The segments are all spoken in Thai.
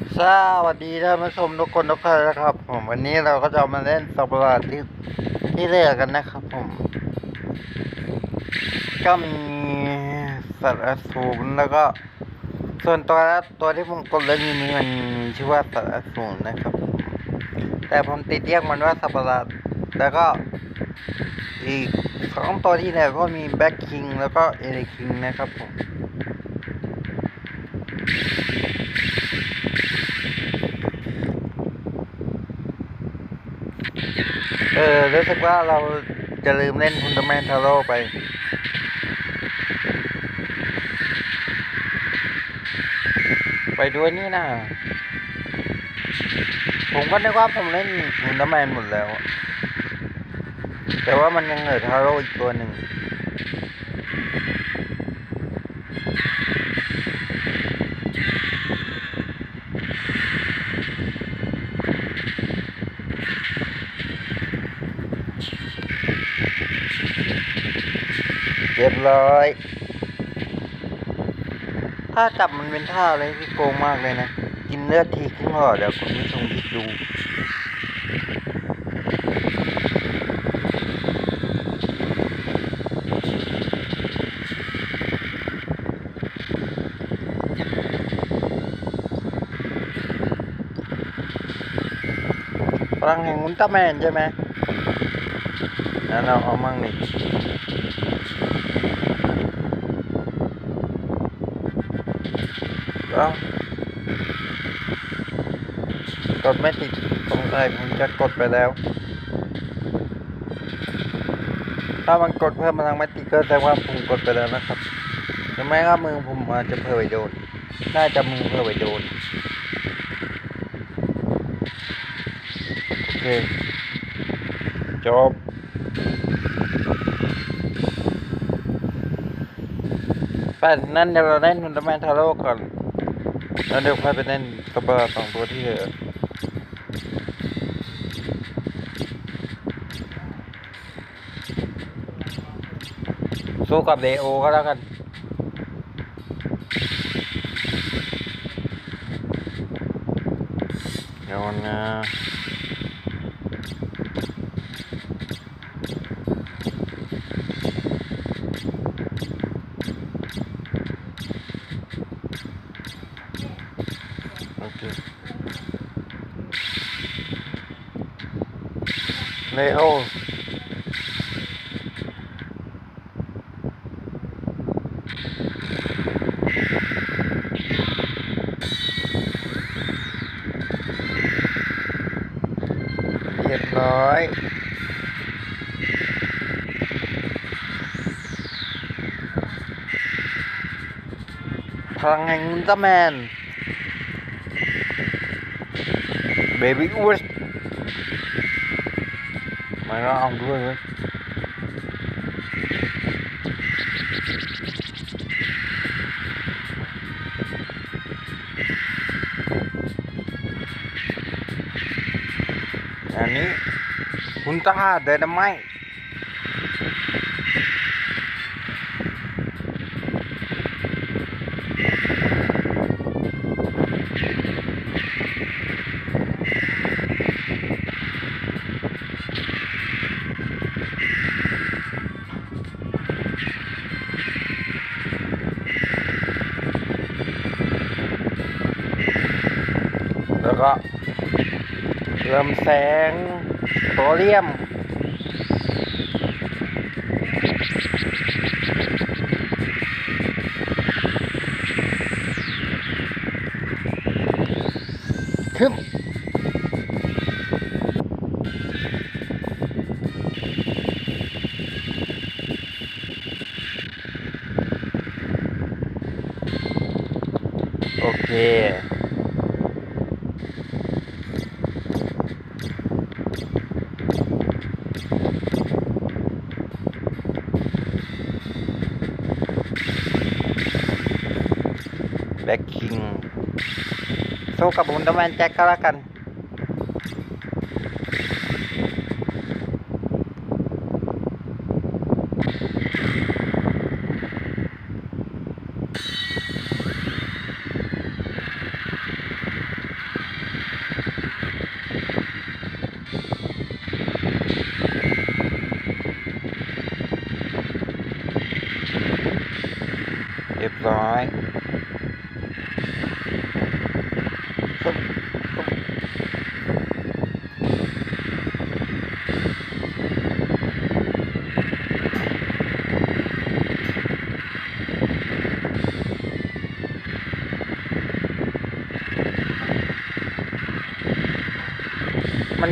สวัสดีท่านผู้ชมทุกคนทุกท่านนะครับ ผมวันนี้เราก็จะมาเล่นสัตว์ประหลาดที่ที่เรียกกันนะครับ ผม ก็มีสัตว์อสูรแล้วก็ ส่วนตัวแล้วตัวที่ผมกดเล่นอยู่นี้มันมีชื่อว่าสัตว์อสูรนะครับ แต่ผมติดเรียกมันว่าสัตว์ประหลาดแล้วก็อีกสองตัวที่เหลือก็มีแบ็คคิงแล้วก็เอริคิงนะครับผม เออรู้สึกว่าเราจะลืมเล่นพุนเดอร์แมนทาโร่ไป ไปด้วยนี่นะผมก็นึกว่าผมเล่นพุนเดอร์แมนหมดแล้ว แต่ว่ามันยังเหลือทาโร่อีกตัวหนึ่ง เรียบร้อย ถ้าจับมันเป็นท่าอะไรที่โกงมากเลยนะ กินเลือดทีครึ่งหอเดี๋ยวคุณผู้ชมคิดดูพลังแห่งอุลตร้าแมนใช่ไหมนั่นเราเอามั่งนี่ เอากดไม่ติดตรงไหนผมจะกดไปแล้ว ถ้ามันกดเพิ่มพลังไม่ติดก็แสดงว่าผมกดไปแล้วนะครับหรือไม่ก็มือผมอาจจะเผลอไปโดน น่าจะมือเผลอไปโดน โอเค จบแปดนั่นเดี๋ยวเราเล่นมันแมนทาโร่ก่อน แล้วเดี๋ยวค่อยไปเล่นกระบะสองตัวที่เหลือสู้กับเดโอก็แล้วกันเดี๋ยวนะ โอเค เลโอเรียบร้ อยพลังแห่งอุ ก็ เริ่มแสงโซเลียมขึ้นโอเค โชคกับบุญดมแอนแจ็คก็แล้วกัน เรียบร้อย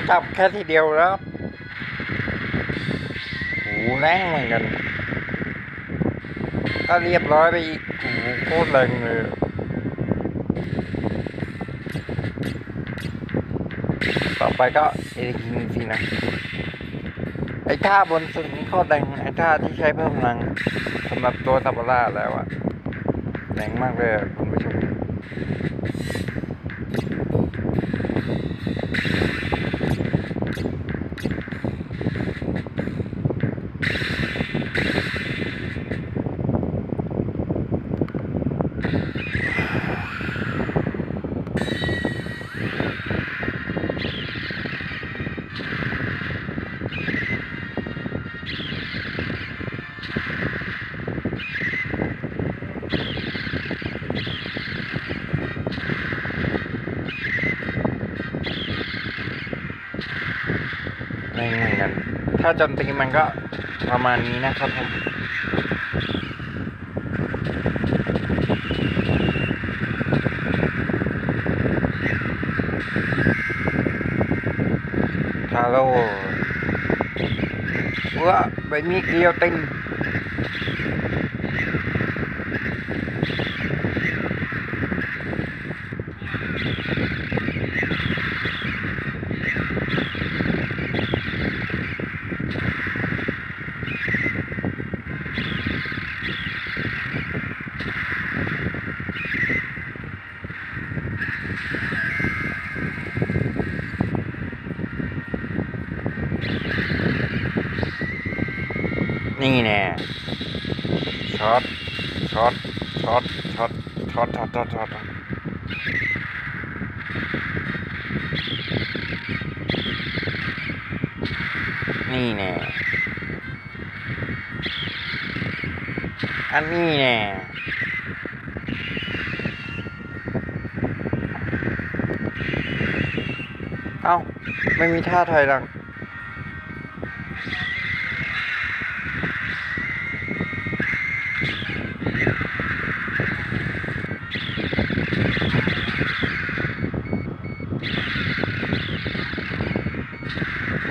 จับแค่ทีเดียวแล้วโอ้โหแรงเหมือนกันก็เรียบร้อยไปอีกโอ้โหโคตรแรงเลยต่อไปก็เอริกิงสินะไอ้ท่าบนสุดนี้โคตรแรงไอ้ท่าที่ใช้เพิ่มพลังสำหรับตัวซาบาร่าแล้วอะแรงมากเลยคุณผู้ชม งเหมือนกัน ถ้าจนตีมันก็ประมาณนี้นะครับผม ฮา โลว่าใบมีเกลียวติน นี่แน่ช็อตช็อตช็อตช็อตช็อตช็อตช็อตช็อตนี่แน่อันนี้แน่เอ้า ไม่มีท่าถอยหลัง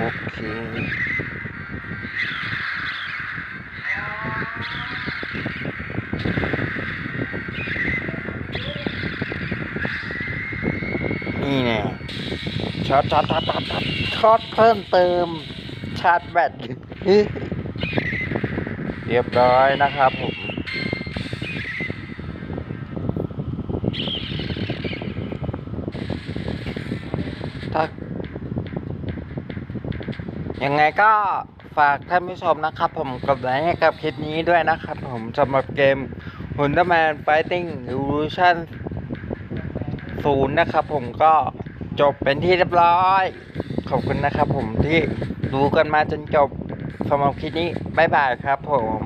โอเค นี่แน่ ช็อตช็อตช็อตช็อตช็อตช็อตเพิ่มเติมชาร์จแบตเรียบร้อยนะครับผมถ้ายังไงก็ฝากท่านผู้ชมนะครับผมกดไลค์ให้กับคลิปนี้ด้วยนะครับผมสำหรับเกม h u n t e r m a n Fighting Evolution 0นะครับผมก็ จบเป็นที่เรียบร้อย ขอบคุณนะครับผมที่ดูกันมาจนจบสำหรับคลิปนี้บ๊ายบายครับผม